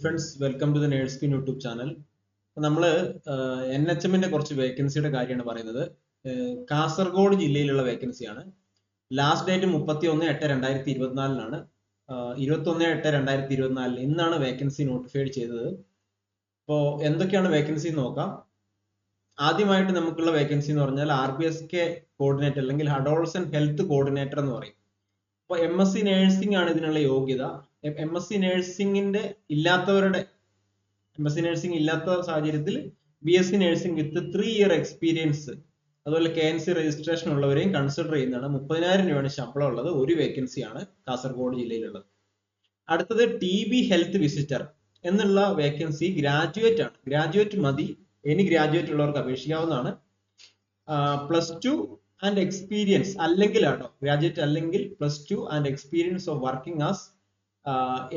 Friends welcome to the nurse pin YouTube channel നമ്മൾ N H എമ്മിന്റെ കുറച്ച് വേക്കൻസിയുടെ കാര്യമാണ് പറയുന്നത്. കാസർഗോഡ് ജില്ലയിലുള്ള വേക്കൻസിയാണ് ലാസ്റ്റ് ഡേറ്റ് മുപ്പത്തി ഒന്ന് എട്ട് രണ്ടായിരത്തി ഇരുപത്തിനാലിനാണ് ഇരുപത്തി ഒന്ന് എട്ട് രണ്ടായിരത്തി ഇരുപത്തിനാലിൽ ഇന്നാണ് വേക്കൻസി നോട്ടിഫൈഡ് ചെയ്തത്. അപ്പോൾ എന്തൊക്കെയാണ് വേക്കൻസി നോക്കാം. ആദ്യമായിട്ട് നമുക്കുള്ള വേക്കൻസി എന്ന് പറഞ്ഞാൽ R B S K coordinator അല്ലെങ്കിൽ ഹഡോൾസൺ ഹെൽത്ത് കോർഡിനേറ്റർ എന്ന് പറയും. അപ്പോൾ എം എസ് സി നേഴ്സിംഗ് ആണ് ഇതിനുള്ള യോഗ്യത. എം എസ് സി നേഴ്സിംഗിന്റെ ഇല്ലാത്തവരുടെ എം എസ് സി നേഴ്സിംഗ് ഇല്ലാത്ത സാഹചര്യത്തിൽ B S C nursing with three year experience അതുപോലെ കെ എൻ സി രജിസ്ട്രേഷൻ ഉള്ളവരെയും കൺസിഡർ ചെയ്യുന്നതാണ്. മുപ്പതിനായിരം രൂപയാണ് ശമ്പളം ഉള്ളത്. ഒരു വേക്കൻസിയാണ് കാസർഗോഡ് ജില്ലയിലുള്ളത്. അടുത്തത് ടി ബി ഹെൽത്ത് വിസിറ്റർ എന്നുള്ള വേക്കൻസി ഗ്രാജുവേറ്റ് ആണ്. ഗ്രാജുവേറ്റ് മതി. ഇനി ഗ്രാജുവേറ്റ് ഉള്ളവർക്ക് അപേക്ഷിക്കാവുന്നതാണ്. പ്ലസ് ടു ആൻഡ് എക്സ്പീരിയൻസ് അല്ലെങ്കിൽ ആട്ടോ ഗ്രാജുവേറ്റ് അല്ലെങ്കിൽ plus two and experience of working as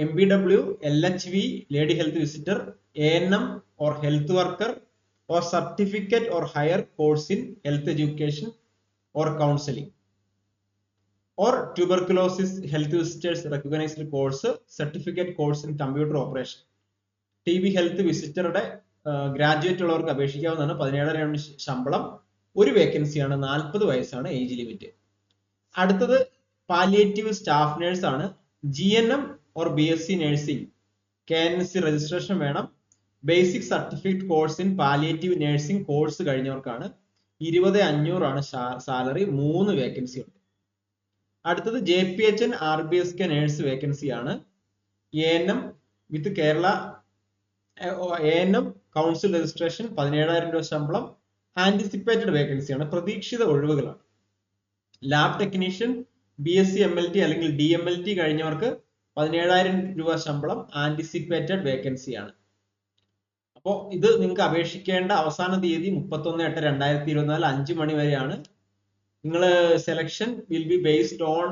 M B W L H V lady health visitor A N M or health worker or certificate or higher course in health education or counselling or tuberculosis health visitors recognised course certificate course in computer operation T B health വിസിറ്ററുടെ graduate ഉള്ളവർക്ക് അപേക്ഷിക്കാവുന്നതാണ് പതിനേഴര ശമ്പളം. ഒരു വേക്കൻസിയാണ് നാൽപ്പത് വയസ്സാണ് age limit അടുത്തത് palliative staff nurse ആണ്. G N M or B S C nursing K N S C registration വേണം. Basic certificate course in palliative nursing course കഴിഞ്ഞവർക്കാണ് ഇരുപത് അഞ്ഞൂറാണ് സാലറി മൂന്ന് വേക്കൻസി ഉണ്ട്. അടുത്തത് J P H N R B S K nurse vacancy ആണ്. A N M with Kerala A N M council registration പതിനേഴായിരം രൂപ ശമ്പളം ആന്റിസിപ്പേറ്റഡ് വേക്കൻസിയാണ് പ്രതീക്ഷിത ഒഴിവുകളാണ്. Lab technician B S C M L T അല്ലെങ്കിൽ ഡി എം എൽ ടി കഴിഞ്ഞവർക്ക് പതിനേഴായിരം രൂപ ശമ്പളം ആന്റിസിപ്പേറ്റഡ് വേക്കൻസി ആണ്. അപ്പോൾ ഇത് നിങ്ങൾക്ക് അപേക്ഷിക്കേണ്ട അവസാന തീയതി മുപ്പത്തൊന്ന് എട്ട് രണ്ടായിരത്തി ഇരുപത്തിനാല് അഞ്ച് മണി വരെയാണ്. നിങ്ങൾ selection will be based on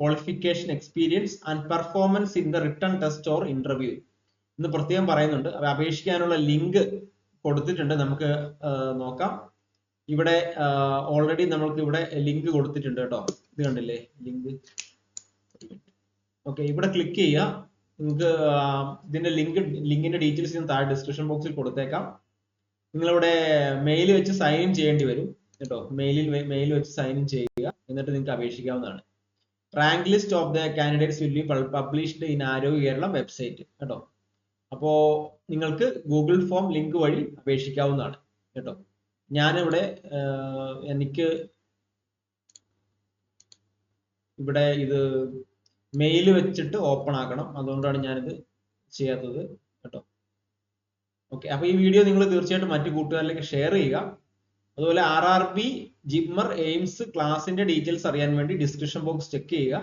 qualification experience and performance in the written test or interview എന്ന് പ്രത്യേകം പറയുന്നുണ്ട്. അപേക്ഷിക്കാനുള്ള ലിങ്ക് കൊടുത്തിട്ടുണ്ട്. നമുക്ക് നോക്കാം. ഇവിടെ ഓൾറെഡി നമ്മൾക്ക് ഇവിടെ ലിങ്ക് കൊടുത്തിട്ടുണ്ട് കേട്ടോ. ഇത് കണ്ടില്ലേ? ലിങ്ക് ഓക്കെ ഇവിടെ ക്ലിക്ക് ചെയ്യുക. നിങ്ങൾക്ക് ഇതിന്റെ ലിങ്ക് ലിങ്കിന്റെ ഡീറ്റെയിൽസ് ഞാൻ താഴെ ഡിസ്ക്രിപ്ഷൻ ബോക്സിൽ കൊടുത്തേക്കാം. നിങ്ങളിവിടെ മെയിൽ വെച്ച് സൈൻ ഇൻ ചെയ്യേണ്ടി വരും. കേട്ടോ മെയിലിൽ മെയിൽ വെച്ച് സൈൻ ഇൻ ചെയ്യുക. എന്നിട്ട് നിങ്ങൾക്ക് അപേക്ഷിക്കാവുന്നതാണ്. Rank list of the candidates will be published in Arogya Keralam website കേട്ടോ. അപ്പോൾ നിങ്ങൾക്ക് ഗൂഗിൾ ഫോം ലിങ്ക് വഴി അപേക്ഷിക്കാവുന്നതാണ്. കേട്ടോ. ഞാനിവിടെ എനിക്ക് ഇവിടെ ഇത് മെയിൽ വെച്ചിട്ട് ഓപ്പൺ ആക്കണം. അതുകൊണ്ടാണ് ഞാനിത് ചെയ്യാത്തത് കേട്ടോ. ഓക്കെ അപ്പൊ ഈ വീഡിയോ നിങ്ങൾ തീർച്ചയായിട്ടും മറ്റു കൂട്ടുകാരിലേക്ക് ഷെയർ ചെയ്യുക. അതുപോലെ R R B JIPMER AIIMS ക്ലാസിന്റെ ഡീറ്റെയിൽസ് അറിയാൻ വേണ്ടി ഡിസ്ക്രിപ്ഷൻ ബോക്സ് ചെക്ക് ചെയ്യുക.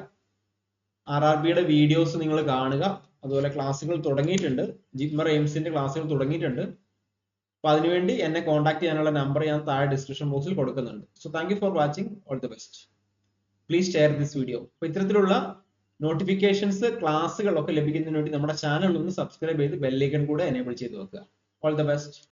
ആർ ആർ ബിയുടെ വീഡിയോസ് നിങ്ങൾ കാണുക. അതുപോലെ ക്ലാസ്സുകൾ തുടങ്ങിയിട്ടുണ്ട്. ജിമ്മർ എയിംസിന്റെ ക്ലാസ്സുകൾ തുടങ്ങിയിട്ടുണ്ട്. അപ്പൊ അതിനുവേണ്ടി എന്നെ കോൺടാക്ട് ചെയ്യാനുള്ള നമ്പർ ഞാൻ താഴെ ഡിസ്ക്രിപ്ഷൻ ബോക്സിൽ കൊടുക്കുന്നുണ്ട്. So thank for watching all the best please share this video അപ്പൊ ഇത്തരത്തിലുള്ള നോട്ടിഫിക്കേഷൻസ് ക്ലാസ്സുകളൊക്കെ ലഭിക്കുന്നതിന് വേണ്ടി നമ്മുടെ ചാനൽ ഒന്ന് സബ്സ്ക്രൈബ് ചെയ്ത് ബെല്ലൈക്കൺ കൂടെ എനേബിൾ ചെയ്ത് വെക്കുക. All the best